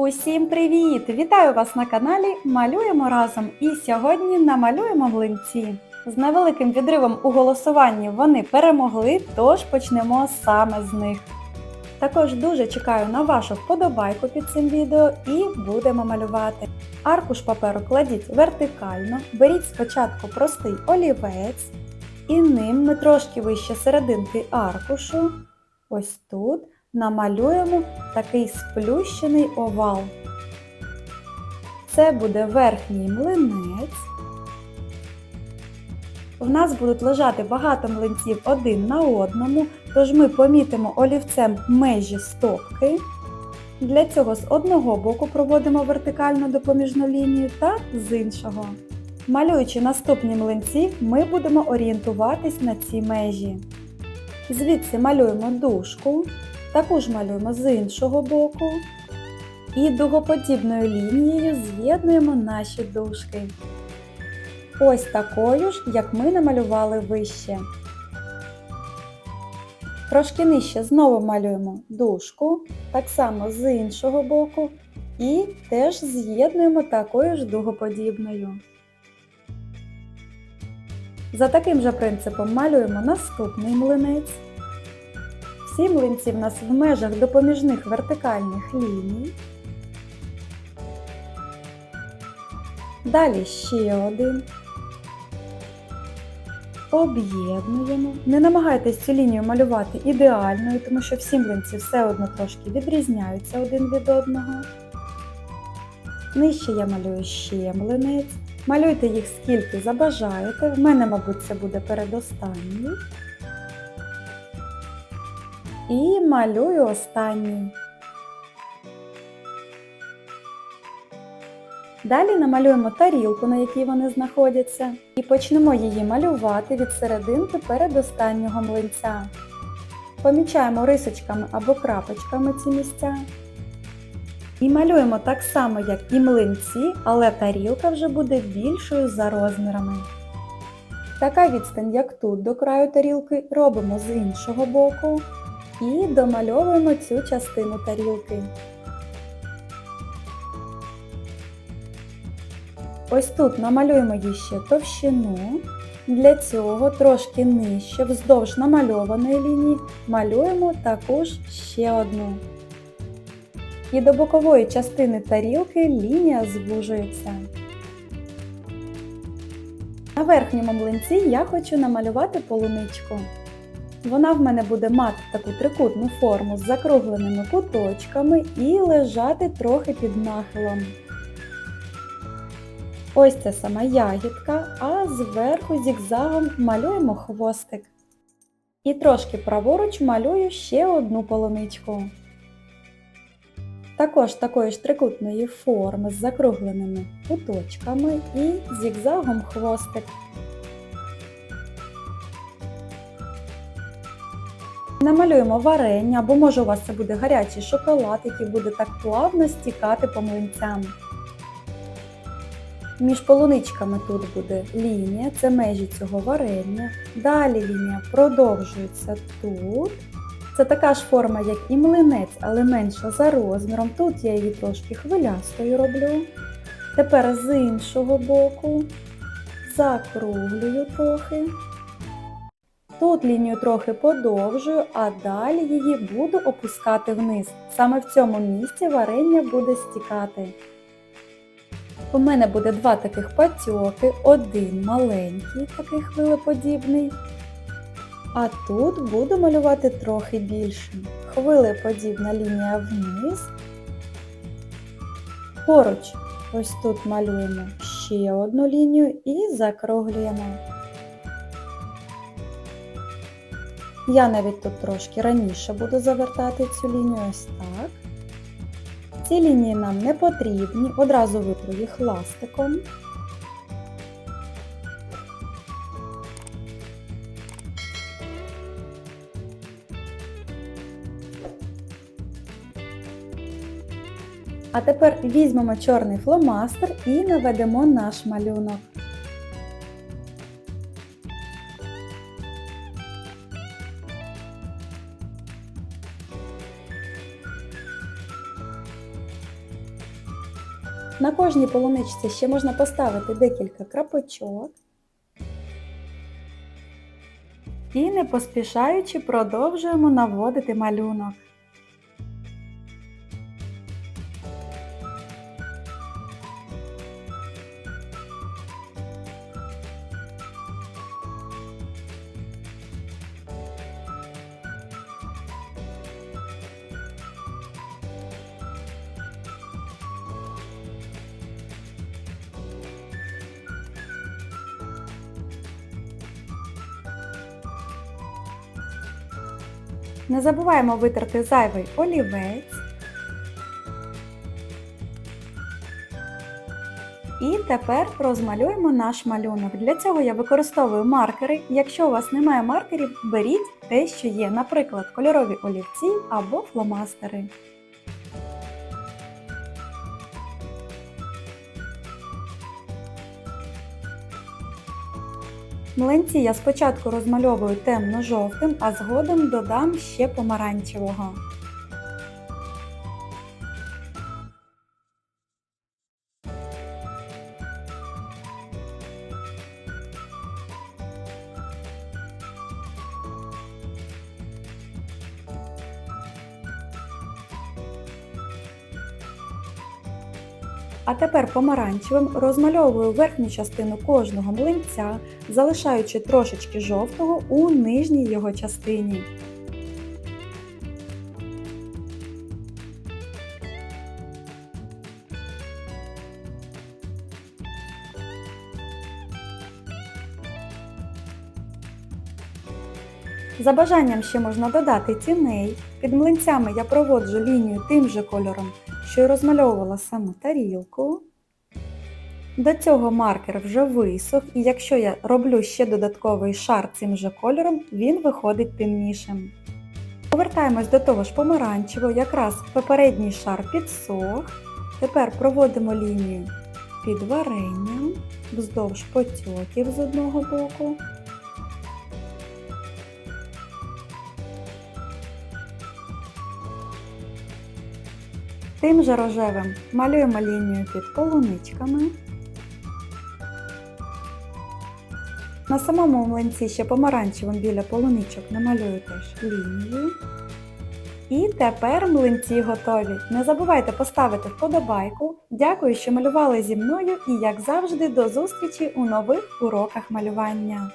Усім привіт! Вітаю вас на каналі Малюємо разом і сьогодні намалюємо млинці. З невеликим відривом у голосуванні вони перемогли, тож почнемо саме з них. Також дуже чекаю на вашу вподобайку під цим відео і будемо малювати. Аркуш паперу кладіть вертикально, беріть спочатку простий олівець, і ним ми трошки вище серединки аркушу, ось тут, намалюємо такий сплющений овал. Це буде верхній млинець. В нас будуть лежати багато млинців один на одному, тож ми помітимо олівцем межі стопки. Для цього з одного боку проводимо вертикальну допоміжну лінію та з іншого. Малюючи наступні млинці, ми будемо орієнтуватись на ці межі. Звідси малюємо дужку, таку ж малюємо з іншого боку. І дугоподібною лінією з'єднуємо наші дужки. Ось такою ж, як ми намалювали вище. Трошки нижче знову малюємо дужку, так само з іншого боку, і теж з'єднуємо такою ж дугоподібною. За таким же принципом малюємо наступний млинець. Всі млинці в нас в межах допоміжних вертикальних ліній. Далі ще один. Об'єднуємо. Не намагайтесь цю лінію малювати ідеальною, тому що всі млинці все одно трошки відрізняються один від одного. Нижче я малюю ще млинець. Малюйте їх скільки забажаєте. В мене, мабуть, це буде передостанній. І малюю останній. Далі намалюємо тарілку, на якій вони знаходяться, і почнемо її малювати від серединки передостаннього млинця. Помічаємо рисочками або крапочками ці місця. І малюємо так само, як і млинці, але тарілка вже буде більшою за розмірами. Така відстань, як тут до краю тарілки, робимо з іншого боку і домальовуємо цю частину тарілки. Ось тут намалюємо її ще товщину. Для цього трошки нижче, вздовж намальованої лінії, малюємо також ще одну. І до бокової частини тарілки лінія звужується. На верхньому млинці я хочу намалювати полуничку. Вона в мене буде мати таку трикутну форму з закругленими куточками і лежати трохи під нахилом. Ось це сама ягідка, а зверху зігзагом малюємо хвостик. І трошки праворуч малюю ще одну полуничку. Також такої ж трикутної форми з закругленими куточками і зігзагом хвостик. Намалюємо варення, або може у вас це буде гарячий шоколад, який буде так плавно стікати по млинцям. Між полуничками тут буде лінія, це межі цього варення. Далі лінія продовжується тут. Це така ж форма, як і млинець, але менша за розміром. Тут я її трошки хвилястою роблю. Тепер з іншого боку закруглюю трохи. Тут лінію трохи подовжую, а далі її буду опускати вниз. Саме в цьому місці варення буде стікати. У мене буде два таких патьоки, один маленький, такий хвилеподібний. А тут буду малювати трохи більше. Хвилеподібна лінія вниз. Поруч ось тут малюємо ще одну лінію і закруглюємо. Я навіть тут трошки раніше буду завертати цю лінію ось так. Ці лінії нам не потрібні, одразу витру їх ластиком. А тепер візьмемо чорний фломастер і наведемо наш малюнок. На кожній полуничці ще можна поставити декілька крапочок. І не поспішаючи продовжуємо наводити малюнок. Не забуваємо витерти зайвий олівець. І тепер розмалюємо наш малюнок. Для цього я використовую маркери. Якщо у вас немає маркерів, беріть те, що є, наприклад, кольорові олівці або фломастери. Млинці я спочатку розмальовую темно-жовтим, а згодом додам ще помаранчевого. А тепер помаранчевим розмальовую верхню частину кожного млинця, залишаючи трошечки жовтого у нижній його частині. За бажанням ще можна додати тіней. Під млинцями я проводжу лінію тим же кольором, що й розмальовувала саму тарілку. До цього маркер вже висох, і якщо я роблю ще додатковий шар цим же кольором, він виходить темнішим. Повертаємось до того ж помаранчевого, якраз попередній шар підсох. Тепер проводимо лінію під варенням, вздовж потьоків з одного боку. Тим же рожевим малюємо лінію під полуничками. На самому млинці ще помаранчевим біля полуничок намалюю теж лінію. І тепер млинці готові. Не забувайте поставити вподобайку. Дякую, що малювали зі мною і, як завжди, до зустрічі у нових уроках малювання.